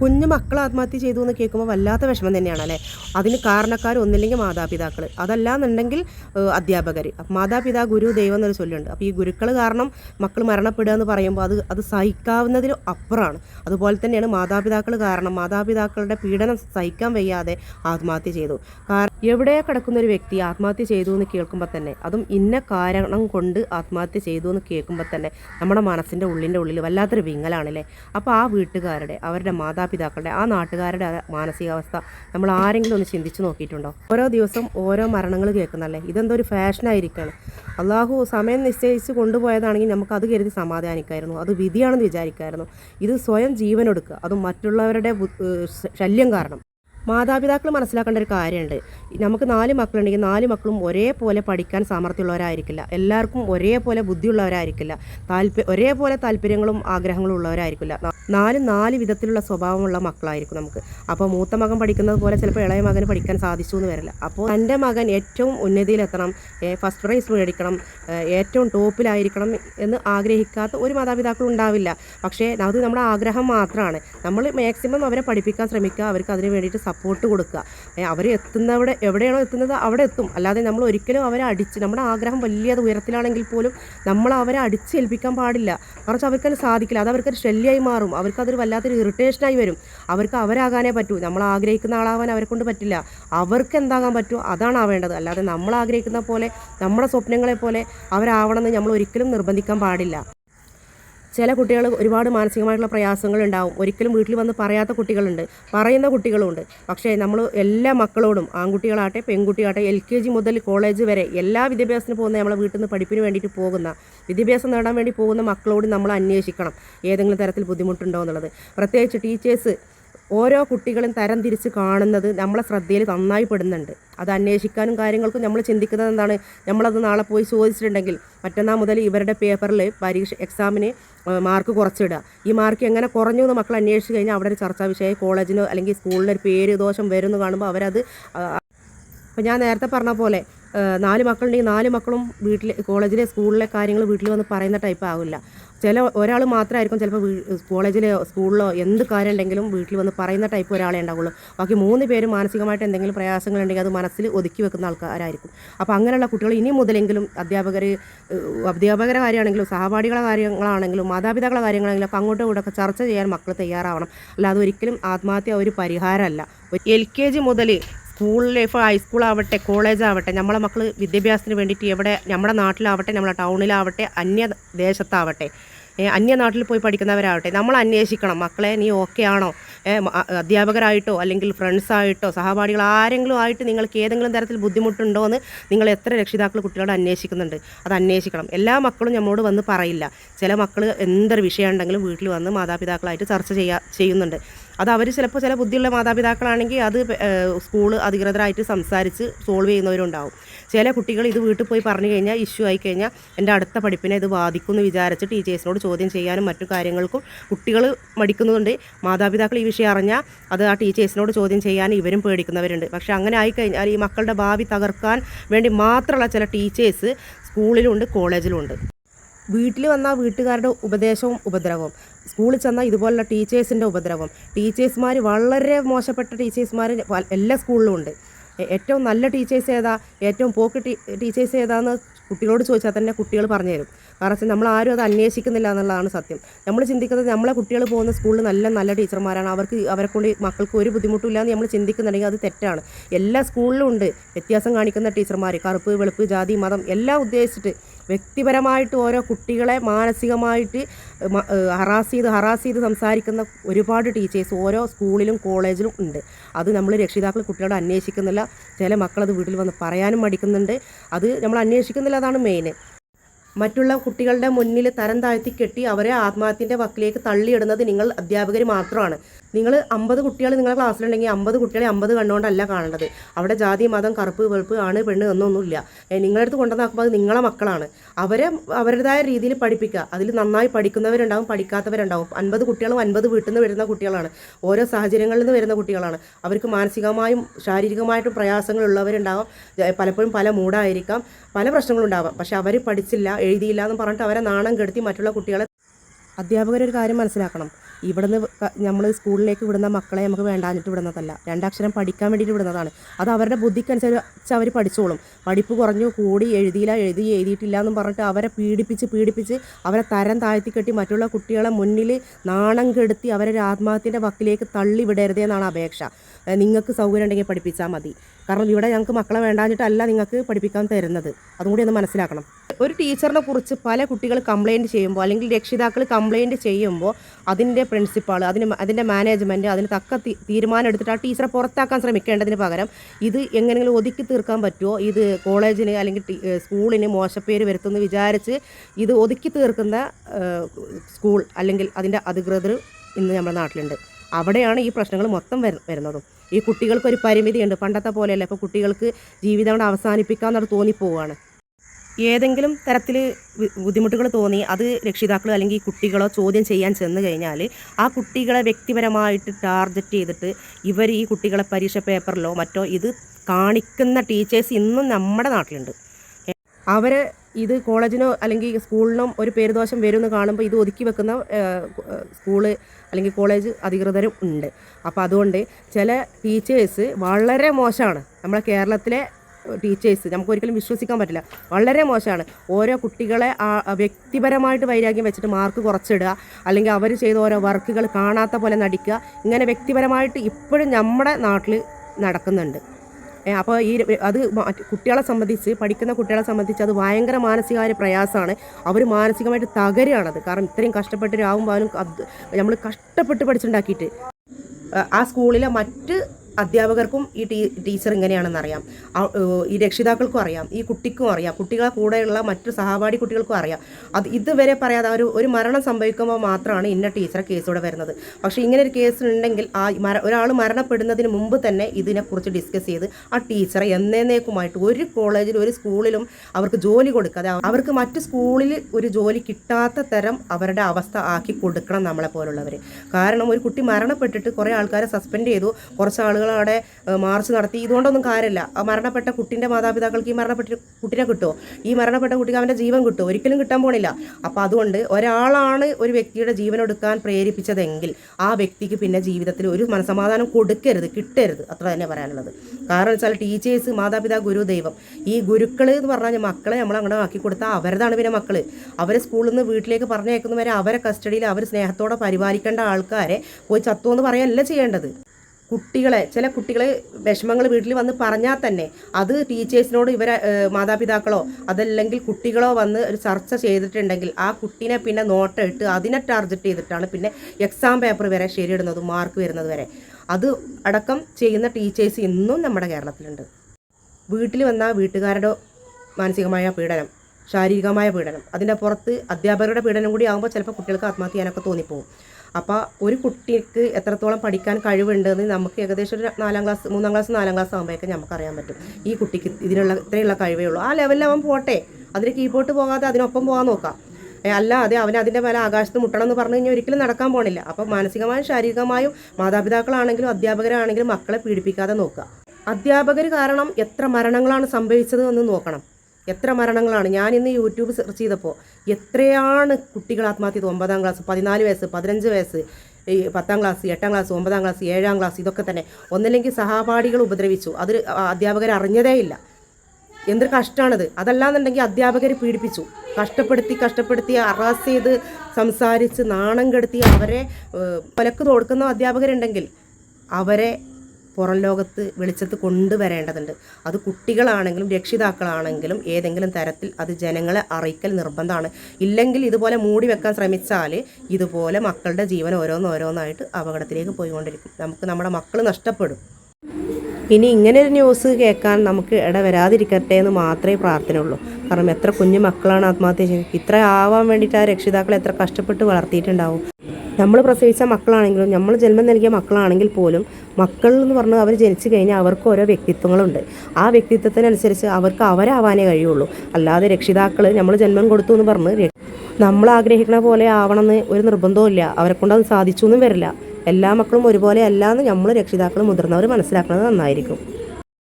കുഞ്ഞു മക്കൾ ആത്മഹത്യ ചെയ്തു എന്ന് കേൾക്കുമ്പോൾ വല്ലാത്ത വിഷമം തന്നെയാണ് അല്ലേ? അതിന് കാരണക്കാർ ഒന്നില്ലെങ്കിൽ മാതാപിതാക്കൾ അതല്ലാന്നുണ്ടെങ്കിൽ അധ്യാപകർ മാതാപിതാ ഗുരു ദൈവം എന്നൊരു ചൊല്ലുണ്ട്. അപ്പോൾ ഈ ഗുരുക്കൾ കാരണം മക്കൾ മരണപ്പെടുക എന്ന് പറയുമ്പോൾ അത് അത് സഹിക്കാവുന്നതിന് അപ്പുറമാണ് അതുപോലെ തന്നെയാണ് മാതാപിതാക്കൾ കാരണം. മാതാപിതാക്കളുടെ പീഡനം സഹിക്കാൻ വയ്യാതെ ആത്മഹത്യ ചെയ്തു. കാരണം എവിടെ കിടക്കുന്ന ഒരു വ്യക്തി ആത്മഹത്യ ചെയ്തു എന്ന് കേൾക്കുമ്പോൾ തന്നെ അതും ഇന്ന കാരണം കൊണ്ട് ആത്മഹത്യ ചെയ്തു എന്ന് കേൾക്കുമ്പോൾ തന്നെ നമ്മുടെ മനസ്സിന്റെ ഉള്ളിന്റെ ഉള്ളിൽ വല്ലാത്തൊരു വിങ്ങലാണല്ലേ? അപ്പോൾ ആ വീട്ടുകാരുടെ അവരുടെ മാതാപിതാക്കളുടെ ആ നാട്ടുകാരുടെ മാനസികാവസ്ഥ നമ്മൾ ആരെങ്കിലും ഒന്ന് ചിന്തിച്ചു നോക്കിയിട്ടുണ്ടോ? ഓരോ ദിവസം ഓരോ മരണങ്ങൾ കേൾക്കുന്നല്ലേ ഇതെന്തോ ഒരു ഫാഷനായിരിക്കുകയാണ് അള്ളാഹു സമയം നിശ്ചയിച്ച് കൊണ്ടുപോയതാണെങ്കിൽ നമുക്ക് അത് കരുതി സമാധാനിക്കായിരുന്നു. അത് വിധിയാണെന്ന് വിചാരിക്കായിരുന്നു. ഇത് സ്വയം ജീവനൊടുക്കുക അതും മറ്റുള്ളവരുടെ ശല്യം കാരണം. മാതാപിതാക്കൾ മനസ്സിലാക്കേണ്ട ഒരു കാര്യമുണ്ട്. നമുക്ക് നാല് മക്കളുണ്ടെങ്കിൽ നാല് മക്കളും ഒരേപോലെ പഠിക്കാൻ സാമർഥ്യമുള്ളവരായിരിക്കില്ല. എല്ലാവർക്കും ഒരേപോലെ ബുദ്ധിയുള്ളവരായിരിക്കില്ല. താല്പര്യ ഒരേപോലെ താല്പര്യങ്ങളും ആഗ്രഹങ്ങളും ഉള്ളവരായിരിക്കില്ല. നാല് നാല് വിധത്തിലുള്ള സ്വഭാവമുള്ള മക്കളായിരിക്കും നമുക്ക്. അപ്പോൾ മൂത്ത മകൻ പഠിക്കുന്നത് പോലെ ചിലപ്പോൾ ഇളയ മകന് പഠിക്കാൻ സാധിച്ചു എന്ന് വരില്ല. അപ്പോൾ എന്റെ മകൻ ഏറ്റവും ഉന്നതിയിലെത്തണം ഫസ്റ്റ് പ്രൈസ് മേടിക്കണം ഏറ്റവും ടോപ്പിലായിരിക്കണം എന്ന് ആഗ്രഹിക്കാത്ത ഒരു മാതാപിതാക്കളും ഉണ്ടാവില്ല. പക്ഷേ അത് നമ്മുടെ ആഗ്രഹം മാത്രമാണ് നമ്മൾ മാക്സിമം അവരെ പഠിപ്പിക്കാൻ ശ്രമിക്കുക അവർക്ക് അതിന് വേണ്ടിയിട്ട് സപ്പോർട്ട് കൊടുക്കുക. അവർ എത്തുന്നവിടെ എവിടെയാണോ എത്തുന്നത് അവിടെ എത്തും. അല്ലാതെ നമ്മൾ ഒരിക്കലും അവരെ അടിച്ച് നമ്മുടെ ആഗ്രഹം വലിയ ഉയരത്തിലാണെങ്കിൽ പോലും നമ്മൾ അവരെ അടിച്ചേൽപ്പിക്കാൻ പാടില്ല. മറിച്ച് അവർക്കത് സാധിക്കില്ല. അത് അവർക്കൊരു ശല്യമായി മാറും. അവർക്കതൊരു വല്ലാത്തൊരു ഇറിറ്റേഷനായി വരും. അവർക്ക് അവരാകാനേ പറ്റൂ. നമ്മൾ ആഗ്രഹിക്കുന്ന ആളാവാൻ അവരെ കൊണ്ട് പറ്റില്ല. അവർക്ക് എന്താകാൻ പറ്റുമോ അതാണ് ആവേണ്ടത്. അല്ലാതെ നമ്മൾ ആഗ്രഹിക്കുന്ന പോലെ നമ്മുടെ സ്വപ്നങ്ങളെ പോലെ അവരാവണമെന്ന് നമ്മൾ ഒരിക്കലും നിർബന്ധിക്കാൻ പാടില്ല. ചില കുട്ടികൾ ഒരുപാട് മാനസികമായിട്ടുള്ള പ്രയാസങ്ങൾ ഉണ്ടാവും ഒരിക്കലും വീട്ടിൽ വന്ന് പറയാത്ത കുട്ടികളുണ്ട്. പറയുന്ന കുട്ടികളുമുണ്ട് പക്ഷേ നമ്മൾ എല്ലാ മക്കളോടും ആൺകുട്ടികളാട്ടെ പെൺകുട്ടിയാട്ടെ എൽ കെ ജി മുതൽ കോളേജ് വരെ എല്ലാ വിദ്യാഭ്യാസത്തിന് പോകുന്ന നമ്മളെ വീട്ടിൽ നിന്ന് പഠിപ്പിന് വേണ്ടിയിട്ട് പോകുന്ന വിദ്യാഭ്യാസം നേടാൻ വേണ്ടി പോകുന്ന മക്കളോട് നമ്മൾ അന്വേഷിക്കണം. ഏതെങ്കിലും തരത്തിൽ ബുദ്ധിമുട്ടുണ്ടോ എന്നുള്ളത്. പ്രത്യേകിച്ച് ടീച്ചേഴ്സ് ഓരോ കുട്ടികളും തരം തിരിച്ച് കാണുന്നത് നമ്മളെ ശ്രദ്ധയിൽ നന്നായി പെടുന്നുണ്ട്. അത് അന്വേഷിക്കാനും കാര്യങ്ങൾക്കും നമ്മൾ ചിന്തിക്കുന്നത് എന്താണ്? നമ്മളത് നാളെ പോയി ചോദിച്ചിട്ടുണ്ടെങ്കിൽ മറ്റന്നാൾ മുതൽ ഇവരുടെ പേപ്പറിൽ പരീക്ഷ എക്സാമിന് മാർക്ക് കുറച്ചിടുക. ഈ മാർക്ക് എങ്ങനെ കുറഞ്ഞു എന്ന് മക്കൾ അന്വേഷിച്ച് കഴിഞ്ഞാൽ അവിടെ ഒരു ചർച്ചാ വിഷയം കോളേജിനോ അല്ലെങ്കിൽ സ്കൂളിന് ഒരു പേര് ദോഷം വരുമെന്ന് കാണുമ്പോൾ അവരത് അപ്പോൾ ഞാൻ നേരത്തെ പറഞ്ഞ പോലെ നാല് മക്കളുണ്ടെങ്കിൽ നാല് മക്കളും വീട്ടിലെ കോളേജിലെ സ്കൂളിലെ കാര്യങ്ങൾ വീട്ടിൽ വന്ന് പറയുന്ന ടൈപ്പ് ആവില്ല. ചില ഒരാൾ മാത്രമായിരിക്കും ചിലപ്പോൾ കോളേജിലോ സ്കൂളിലോ എന്ത് കാര്യം ഉണ്ടെങ്കിലും വീട്ടിൽ വന്ന് പറയുന്ന ടൈപ്പ് ഒരാളെ ഉണ്ടാവുള്ളൂ. ബാക്കി മൂന്ന് പേര് മാനസികമായിട്ട് എന്തെങ്കിലും പ്രയാസങ്ങളുണ്ടെങ്കിൽ അത് മനസ്സിൽ ഒതുക്കി വെക്കുന്ന ആൾക്കാരായിരിക്കും. അപ്പോൾ അങ്ങനെയുള്ള കുട്ടികൾ ഇനി മുതലെങ്കിലും അധ്യാപകർ അധ്യാപകരുടെ കാര്യമാണെങ്കിലും സഹപാഠികളുടെ കാര്യങ്ങളാണെങ്കിലും മാതാപിതാക്കളുടെ കാര്യങ്ങളാണെങ്കിലും ഒക്കെ അങ്ങോട്ടും ഇങ്ങോട്ടൊക്കെ ചർച്ച ചെയ്യാൻ മക്കൾ തയ്യാറാവണം. അല്ലാതെ ഒരിക്കലും ആത്മഹത്യ ഒരു പരിഹാരമല്ല. എൽ കെ ജി മുതൽ സ്കൂൾ ലൈഫ് ഹൈസ്കൂൾ ആവട്ടെ കോളേജ് ആവട്ടെ നമ്മളെ മക്കൾ വിദ്യാഭ്യാസത്തിന് വേണ്ടിയിട്ട് എവിടെ നമ്മുടെ നാട്ടിലാവട്ടെ നമ്മളെ ടൗണിലാവട്ടെ അന്യ ദേശത്താവട്ടെ അന്യ നാട്ടിൽ പോയി പഠിക്കുന്നവരാവട്ടെ നമ്മൾ അന്വേഷിക്കണം. മക്കളെ നീ ഓക്കെ ആണോ? അധ്യാപകരായിട്ടോ അല്ലെങ്കിൽ ഫ്രണ്ട്സായിട്ടോ സഹപാഠികൾ ആരെങ്കിലും ആയിട്ട് നിങ്ങൾക്ക് ഏതെങ്കിലും തരത്തിൽ ബുദ്ധിമുട്ടുണ്ടോ എന്ന് നിങ്ങൾ എത്ര രക്ഷിതാക്കൾ കുട്ടികളോട് അന്വേഷിക്കുന്നുണ്ട് അത് അന്വേഷിക്കണം. എല്ലാ മക്കളും നമ്മളോട് വന്ന് പറയില്ല. ചില മക്കൾ എന്തൊരു വിഷയമുണ്ടെങ്കിലും വീട്ടിൽ വന്ന് മാതാപിതാക്കളായിട്ട് ചർച്ച ചെയ്യാ ചെയ്യുന്നുണ്ട്. അത് അവർ ചിലപ്പോൾ ചില ബുദ്ധിയുള്ള മാതാപിതാക്കളാണെങ്കിൽ അത് സ്കൂൾ അധികൃതരായിട്ട് സംസാരിച്ച് സോൾവ് ചെയ്യുന്നവരുണ്ടാവും. ചില കുട്ടികൾ ഇത് വീട്ടിൽ പോയി പറഞ്ഞു കഴിഞ്ഞാൽ ഇഷ്യൂ ആയി കഴിഞ്ഞാൽ എന്റെ അടുത്ത പഠിപ്പിനെ ഇത് ബാധിക്കും എന്ന് വിചാരിച്ച് ടീച്ചേഴ്സിനോട് ചോദ്യം ചെയ്യാനും മറ്റു കാര്യങ്ങൾക്കും കുട്ടികൾ മടിക്കുന്നതുകൊണ്ട് മാതാപിതാക്കൾ ഈ വിഷയം അറിഞ്ഞാൽ അത് ആ ടീച്ചേഴ്സിനോട് ചോദ്യം ചെയ്യാൻ ഇവരും പേടിക്കുന്നവരുണ്ട്. പക്ഷേ അങ്ങനെ ആയിക്കഴിഞ്ഞാൽ ഈ മക്കളുടെ ഭാവി തകർക്കാൻ വേണ്ടി മാത്രമുള്ള ചില ടീച്ചേഴ്സ് സ്കൂളിലുണ്ട് കോളേജിലുണ്ട്. വീട്ടിൽ വന്നാൽ വീട്ടുകാരുടെ ഉപദേശവും ഉപദ്രവവും. സ്കൂളിൽ ചെന്നാൽ ഇതുപോലുള്ള ടീച്ചേഴ്സിന്റെ ഉപദ്രവം ടീച്ചേഴ്സ്മാർ വളരെ മോശപ്പെട്ട ടീച്ചേഴ്സ്മാർ എല്ലാ സ്കൂളിലും ഉണ്ട്. ഏറ്റവും നല്ല ടീച്ചേഴ്സ് ഏതാ? ഏറ്റവും പോക്ക് ടീ ടീച്ചേഴ്സ് ഏതാന്ന് കുട്ടികളോട് ചോദിച്ചാൽ തന്നെ കുട്ടികൾ പറഞ്ഞു തരും കാരണം നമ്മൾ ആരും അത് അന്വേഷിക്കുന്നില്ല എന്നുള്ളതാണ് സത്യം. നമ്മൾ ചിന്തിക്കുന്നത് നമ്മളെ കുട്ടികൾ പോകുന്ന സ്കൂളിൽ നല്ല നല്ല ടീച്ചർമാരാണ്. അവർക്ക് അവരെ കൊണ്ട് മക്കൾക്ക് ഒരു ബുദ്ധിമുട്ടില്ല എന്ന് നമ്മൾ ചിന്തിക്കുന്നുണ്ടെങ്കിൽ അത് തെറ്റാണ്. എല്ലാ സ്കൂളിലും ഉണ്ട് വ്യത്യാസം കാണിക്കുന്ന ടീച്ചർമാർ കറുപ്പ് വെളുപ്പ് ജാതി മതം എല്ലാം ഉദ്ദേശിച്ചിട്ട് വ്യക്തിപരമായിട്ട് ഓരോ കുട്ടികളെ മാനസികമായിട്ട് ഹറാസ് ചെയ്ത് ഹറാസ് ചെയ്ത് സംസാരിക്കുന്ന ഒരുപാട് ടീച്ചേഴ്സ് ഓരോ സ്കൂളിലും കോളേജിലും ഉണ്ട്. അത് നമ്മൾ രക്ഷിതാക്കൾ കുട്ടികളോട് അന്വേഷിക്കുന്നില്ല. ചില മക്കളത് വീട്ടിൽ വന്ന് പറയാനും മടിക്കുന്നുണ്ട്. അത് നമ്മൾ അന്വേഷിക്കുന്നില്ല അതാണ് മെയിൻ മറ്റുള്ള കുട്ടികളുടെ മുന്നിൽ തരം താഴ്ത്തി കെട്ടി അവരെ ആത്മഹത്യന്റെ വക്കിലേക്ക് തള്ളിയിടുന്നത് നിങ്ങൾ അധ്യാപകർ മാത്രമാണ്. നിങ്ങൾ അമ്പത് കുട്ടികൾ നിങ്ങളുടെ ക്ലാസ്സിലുണ്ടെങ്കിൽ അമ്പത് കുട്ടികളെ അമ്പത് കണ്ണുകൊണ്ടല്ല കാണേണ്ടത് അവിടെ ജാതി മതം കറുപ്പ് വെളുപ്പ് ആണ് പെണ്ണ് എന്നൊന്നുമില്ല. നിങ്ങളുടെ അടുത്ത് കൊണ്ടുവന്നാക്കുമ്പോൾ അത് നിങ്ങളെ മക്കളാണ്. അവരെ അവരുടേതായ രീതിയിൽ പഠിപ്പിക്കുക. അതിൽ നന്നായി പഠിക്കുന്നവരുണ്ടാവും പഠിക്കാത്തവരുണ്ടാവും. അൻപത് കുട്ടികളും അൻപത് വീട്ടിൽ നിന്ന് വരുന്ന കുട്ടികളാണ്. ഓരോ സാഹചര്യങ്ങളിൽ നിന്ന് വരുന്ന കുട്ടികളാണ്. അവർക്ക് മാനസികമായും ശാരീരികമായിട്ടും പ്രയാസങ്ങളുള്ളവരുണ്ടാവും. പലപ്പോഴും പല മൂടായിരിക്കാം പല പ്രശ്നങ്ങളുണ്ടാവാം. പക്ഷെ അവർ പഠിച്ചില്ല. എഴുതിയില്ല എന്ന് പറഞ്ഞിട്ട് അവരെ നാണം കെടുത്തി മറ്റുള്ള കുട്ടികളെ അധ്യാപകരൊരു കാര്യം മനസ്സിലാക്കണം. ഇവിടുന്ന് നമ്മൾ സ്കൂളിലേക്ക് വിടുന്ന മക്കളെ നമുക്ക് വേണ്ടാഞ്ഞിട്ട് വിടുന്നതല്ല. രണ്ടക്ഷരം പഠിക്കാൻ വേണ്ടിയിട്ട് വിടുന്നതാണ്. അത് അവരുടെ ബുദ്ധിക്കനുസരിച്ച് അവർ പഠിച്ചോളും. പഠിപ്പ് കുറഞ്ഞു കൂടി എഴുതിയില്ല എഴുതി എഴുതിയിട്ടില്ല എന്നും പറഞ്ഞിട്ട് അവരെ പീഡിപ്പിച്ച് പീഡിപ്പിച്ച് അവരെ തരം താഴ്ത്തിക്കെട്ടി മറ്റുള്ള കുട്ടികളെ മുന്നിൽ നാണം കെടുത്തി അവരെ ഒരു ആത്മഹത്യന്റെ വക്കിലേക്ക് തള്ളി വിടരുതെന്നാണ് അപേക്ഷ. നിങ്ങൾക്ക് സൗകര്യം ഉണ്ടെങ്കിൽ പഠിപ്പിച്ചാൽ മതി. കാരണം ഇവിടെ ഞങ്ങൾക്ക് മക്കളെ വേണ്ടാഞ്ഞിട്ടല്ല നിങ്ങൾക്ക് പഠിപ്പിക്കാൻ തരുന്നത്. അതും കൂടി ഒന്ന് മനസ്സിലാക്കണം. ഒരു ടീച്ചറിനെ കുറിച്ച് പല കുട്ടികൾ കംപ്ലൈന്റ് ചെയ്യുമ്പോൾ അല്ലെങ്കിൽ രക്ഷിതാക്കൾ കംപ്ലൈന്റ് ചെയ്യുമ്പോൾ അതിന്റെ പ്രിൻസിപ്പാൾ അതിന് അതിന്റെ മാനേജ്മെന്റ് അതിന് തക്ക തീരുമാനം എടുത്തിട്ട് ആ ടീച്ചറെ പുറത്താക്കാൻ ശ്രമിക്കേണ്ടതിന് പകരം ഇത് എങ്ങനെയെങ്കിലും ഒതുക്കി തീർക്കാൻ പറ്റുമോ ഇത് കോളേജിന് അല്ലെങ്കിൽ സ്കൂളിന് മോശപ്പേര് വരുത്തുമെന്ന് വിചാരിച്ച് ഇത് ഒതുക്കി തീർക്കുന്ന സ്കൂൾ അല്ലെങ്കിൽ അതിന്റെ അധികൃതർ ഇന്ന് നമ്മുടെ നാട്ടിലുണ്ട്. അവിടെയാണ് ഈ പ്രശ്നങ്ങൾ മൊത്തം വരു- വരുന്നതും. ഈ കുട്ടികൾക്കൊരു പരിമിതിയുണ്ട്. പണ്ടത്തെ പോലെയല്ല. ഇപ്പോൾ കുട്ടികൾക്ക് ജീവിതം അവസാനിപ്പിക്കാമെന്നത് തോന്നിപ്പോവുകയാണ് ഏതെങ്കിലും തരത്തിൽ ബുദ്ധിമുട്ടുകൾ തോന്നി അത് രക്ഷിതാക്കളോ അല്ലെങ്കിൽ കുട്ടികളോ ചോദ്യം ചെയ്യാൻ ചെന്ന് കഴിഞ്ഞാൽ ആ കുട്ടികളെ വ്യക്തിപരമായിട്ട് ടാർഗറ്റ് ചെയ്തിട്ട് ഇവർ ഈ കുട്ടികളെ പരീക്ഷ പേപ്പറിലോ മറ്റോ ഇത് കാണിക്കുന്ന ടീച്ചേഴ്സ് ഇന്നും നമ്മുടെ നാട്ടിലുണ്ട്. അവർ ഇത് കോളേജിനോ അല്ലെങ്കിൽ സ്കൂളിനോ ഒരു പേരുദോഷം വരുമെന്ന് കാണുമ്പോൾ ഇത് ഒതുക്കി വെക്കുന്ന സ്കൂൾ അല്ലെങ്കിൽ കോളേജ് അധികൃതരും ഉണ്ട്. അപ്പോൾ അതുകൊണ്ട് ചില ടീച്ചേഴ്സ് വളരെ മോശമാണ്. നമ്മളെ കേരളത്തിലെ ടീച്ചേഴ്സ് നമുക്ക് ഒരിക്കലും വിശ്വസിക്കാൻ പറ്റില്ല. വളരെ മോശമാണ്. ഓരോ കുട്ടികളെ വ്യക്തിപരമായിട്ട് വൈരാഗ്യം വെച്ചിട്ട് മാർക്ക് കുറച്ചിടുക അല്ലെങ്കിൽ അവർ ചെയ്ത ഓരോ വർക്കുകൾ കാണാത്ത പോലെ നടിക്കുക ഇങ്ങനെ വ്യക്തിപരമായിട്ട് ഇപ്പോഴും നമ്മുടെ നാട്ടിൽ നടക്കുന്നുണ്ട്. അപ്പോൾ ഈ അത് കുട്ടികളെ സംബന്ധിച്ച് പഠിക്കുന്ന കുട്ടികളെ സംബന്ധിച്ച് അത് ഭയങ്കര മാനസികമായ പ്രയാസമാണ്. അവർ മാനസികമായിട്ട് തകരുകയാണത്. കാരണം ഇത്രയും കഷ്ടപ്പെട്ട് രാവും നമ്മൾ കഷ്ടപ്പെട്ട് പഠിച്ചുണ്ടാക്കിയിട്ട്. ആ സ്കൂളിലെ മറ്റ് അധ്യാപകർക്കും ഈ ടീ ടീച്ചർ ഇങ്ങനെയാണെന്ന് അറിയാം. ഈ രക്ഷിതാക്കൾക്കും അറിയാം. ഈ കുട്ടിക്കും അറിയാം. കുട്ടികളെ കൂടെയുള്ള മറ്റു സഹപാഠി കുട്ടികൾക്കും അറിയാം. അത് ഇതുവരെ പറയാതെ ഒരു ഒരു മരണം സംഭവിക്കുമ്പോൾ മാത്രമാണ് ഇന്ന ടീച്ചറെ കേസോടെ വരുന്നത്. പക്ഷേ ഇങ്ങനെ ഒരു കേസ് ഉണ്ടെങ്കിൽ ആ മര ഒരാൾ മരണപ്പെടുന്നതിന് മുമ്പ് തന്നെ ഇതിനെക്കുറിച്ച് ഡിസ്കസ് ചെയ്ത് ആ ടീച്ചറെ എന്നേക്കുമായിട്ട് ഒരു കോളേജിലും ഒരു സ്കൂളിലും അവർക്ക് ജോലി കൊടുക്കാതെ അവർക്ക് മറ്റു സ്കൂളിൽ ഒരു ജോലി കിട്ടാത്ത തരം അവരുടെ അവസ്ഥ ആക്കി കൊടുക്കണം നമ്മളെ പോലുള്ളവർ കാരണം ഒരു കുട്ടി മരണപ്പെട്ടിട്ട് കുറേ ആൾക്കാരെ സസ്പെൻഡ് ചെയ്തു. കുറച്ച് ആളുകൾ അവിടെ മാർച്ച് നടത്തി. ഇതുകൊണ്ടൊന്നും കാര്യമില്ല. മരണപ്പെട്ട കുട്ടിന്റെ മാതാപിതാക്കൾക്ക് ഈ മരണപ്പെട്ട കുട്ടിനെ കിട്ടുമോ ഈ മരണപ്പെട്ട കുട്ടിക്ക് അവന്റെ ജീവൻ കിട്ടുമോ ഒരിക്കലും കിട്ടാൻ പോണില്ല. അപ്പോൾ അതുകൊണ്ട് ഒരാളാണ് ഒരു വ്യക്തിയുടെ ജീവൻ എടുക്കാൻ പ്രേരിപ്പിച്ചതെങ്കിൽ ആ വ്യക്തിക്ക് പിന്നെ ജീവിതത്തിൽ ഒരു മനസമാധാനം കൊടുക്കരുത് കിട്ടരുത്. അത്ര തന്നെ പറയാനുള്ളത്. കാരണം വെച്ചാൽ ടീച്ചേഴ്സ് മാതാപിതാ ഗുരു ദൈവം ഈ ഗുരുക്കൾ എന്ന് പറഞ്ഞാൽ മക്കളെ നമ്മൾ അങ്ങനെ ആക്കി കൊടുത്താൽ അവരതാണ് പിന്നെ മക്കൾ അവരെ സ്കൂളിൽ നിന്ന് വീട്ടിലേക്ക് പറഞ്ഞേക്കുന്നവരെ അവരെ കസ്റ്റഡിയിൽ അവർ സ്നേഹത്തോടെ പരിപാലിക്കേണ്ട ആൾക്കാരെ പോയി ചത്തു എന്ന് പറയല്ല ചെയ്യേണ്ടത്. കുട്ടികളെ ചില കുട്ടികളെ വിഷമങ്ങൾ വീട്ടിൽ വന്ന് പറഞ്ഞാൽ തന്നെ അത് ടീച്ചേഴ്സിനോട് ഇവരെ മാതാപിതാക്കളോ അതല്ലെങ്കിൽ കുട്ടികളോ വന്ന് ഒരു ചർച്ച ചെയ്തിട്ടുണ്ടെങ്കിൽ ആ കുട്ടീനെ പിന്നെ നോട്ട് ഇട്ട് അതിനെ ടാർജറ്റ് ചെയ്തിട്ടാണ് പിന്നെ എക്സാം പേപ്പർ വരെ ശരിയിടുന്നതും മാർക്ക് വരുന്നത് വരെ. അത് അടക്കം ചെയ്യുന്ന ടീച്ചേഴ്സ് ഇന്നും നമ്മുടെ കേരളത്തിലുണ്ട്. വീട്ടിൽ വന്ന വീട്ടുകാരുടെ മാനസികമായ പീഡനം ശാരീരികമായ പീഡനം അതിന്റെ പുറത്ത് അധ്യാപകരുടെ പീഡനം കൂടി ആകുമ്പോൾ ചിലപ്പോൾ കുട്ടികൾക്ക് ആത്മഹത്യ ചെയ്യാനൊക്കെ തോന്നിപ്പോവും അപ്പോൾ ഒരു കുട്ടിക്ക് എത്രത്തോളം പഠിക്കാൻ കഴിവുണ്ടെന്ന് നമുക്ക് ഏകദേശം ഒരു നാലാം ക്ലാസ് മൂന്നാം ക്ലാസ് നാലാം ക്ലാസ് ആകുമ്പോഴേക്കും നമുക്കറിയാൻ പറ്റും. ഈ കുട്ടിക്ക് ഇതിനുള്ള ഇത്രയുള്ള കഴിവേ ഉള്ളൂ. ആ ലെവലിൽ അവൻ പോട്ടെ. അതിന് കീബോർഡ് പോകാതെ അതിനൊപ്പം പോകാൻ നോക്കാം. അല്ലാതെ അവൻ അതിന്റെ മേലെ ആകാശത്ത് മുട്ടണം എന്ന് പറഞ്ഞു കഴിഞ്ഞാൽ ഒരിക്കലും നടക്കാൻ പോണില്ല. അപ്പോൾ മാനസികമായും ശാരീരികമായും മാതാപിതാക്കളാണെങ്കിലും അധ്യാപകരാണെങ്കിലും മക്കളെ പീഡിപ്പിക്കാതെ നോക്കുക. അധ്യാപകർ കാരണം എത്ര മരണങ്ങളാണ് സംഭവിച്ചത് എന്ന് നോക്കണം. എത്ര മരണങ്ങളാണ്? ഞാൻ ഇന്ന് യൂട്യൂബ് സെർച്ച് ചെയ്തപ്പോൾ എത്രയാണ് കുട്ടികൾ ആത്മഹത്യ ചെയ്തത് ഒമ്പതാം ക്ലാസ് പതിനാല് വയസ്സ് പതിനഞ്ച് വയസ്സ് ഈ പത്താം ക്ലാസ് എട്ടാം ക്ലാസ് ഒമ്പതാം ക്ലാസ് ഏഴാം ക്ലാസ് ഇതൊക്കെ തന്നെ. ഒന്നല്ലെങ്കിൽ സഹപാഠികൾ ഉപദ്രവിച്ചു. അത് അധ്യാപകർ അറിഞ്ഞതേയില്ല എന്തൊരു കഷ്ടമാണത് അതല്ലാന്നുണ്ടെങ്കിൽ അധ്യാപകർ പീഡിപ്പിച്ചു. കഷ്ടപ്പെടുത്തി കഷ്ടപ്പെടുത്തി അറാസ് ചെയ്ത് സംസാരിച്ച് നാണം കെടുത്തി അവരെ കൊലക്ക് തോടുക്കുന്ന അധ്യാപകരുണ്ടെങ്കിൽ അവരെ പുറം ലോകത്ത് വെളിച്ചത്ത് കൊണ്ടുവരേണ്ടതുണ്ട്. അത് കുട്ടികളാണെങ്കിലും രക്ഷിതാക്കളാണെങ്കിലും ഏതെങ്കിലും തരത്തിൽ അത് ജനങ്ങളെ അറിയിക്കൽ നിർബന്ധമാണ്. ഇല്ലെങ്കിൽ ഇതുപോലെ മൂടി വെക്കാൻ ശ്രമിച്ചാൽ ഇതുപോലെ മക്കളുടെ ജീവൻ ഓരോന്നോരോന്നായിട്ട് അപകടത്തിലേക്ക് പോയിക്കൊണ്ടിരിക്കും. നമുക്ക് നമ്മുടെ മക്കൾ നഷ്ടപ്പെടും. ഇനി ഇങ്ങനെ ഒരു ന്യൂസ് കേൾക്കാൻ നമുക്ക് ഇട വരാതിരിക്കട്ടെ എന്ന് മാത്രമേ പ്രാർത്ഥനയുള്ളൂ. കാരണം എത്ര കുഞ്ഞു മക്കളാണ് ആത്മഹത്യ ചെയ്യുന്നത് ഇത്ര ആവാൻ വേണ്ടിയിട്ട് ആ രക്ഷിതാക്കൾ എത്ര കഷ്ടപ്പെട്ട് വളർത്തിയിട്ടുണ്ടാവും. നമ്മൾ പ്രസവിച്ച മക്കളാണെങ്കിലും നമ്മൾ ജന്മം നൽകിയ മക്കളാണെങ്കിൽ പോലും മക്കൾ എന്ന് പറഞ്ഞാൽ അവർ ജനിച്ചു കഴിഞ്ഞാൽ അവർക്ക് ഓരോ വ്യക്തിത്വങ്ങളുണ്ട്. ആ വ്യക്തിത്വത്തിനനുസരിച്ച് അവർക്ക് അവരാവാനേ കഴിയുള്ളൂ. അല്ലാതെ രക്ഷിതാക്കൾ നമ്മൾ ജന്മം കൊടുത്തു എന്ന് പറഞ്ഞ് നമ്മൾ ആഗ്രഹിക്കുന്ന പോലെ ആവണമെന്ന് ഒരു നിർബന്ധമില്ല അവരെ കൊണ്ട് അത് സാധിച്ചു എന്നും വരില്ല. എല്ലാ മക്കളും ഒരുപോലെ അല്ല എന്ന് നമ്മൾ രക്ഷിതാക്കൾ മുതിർന്നവർ മനസ്സിലാക്കുന്നത് നന്നായിരിക്കും.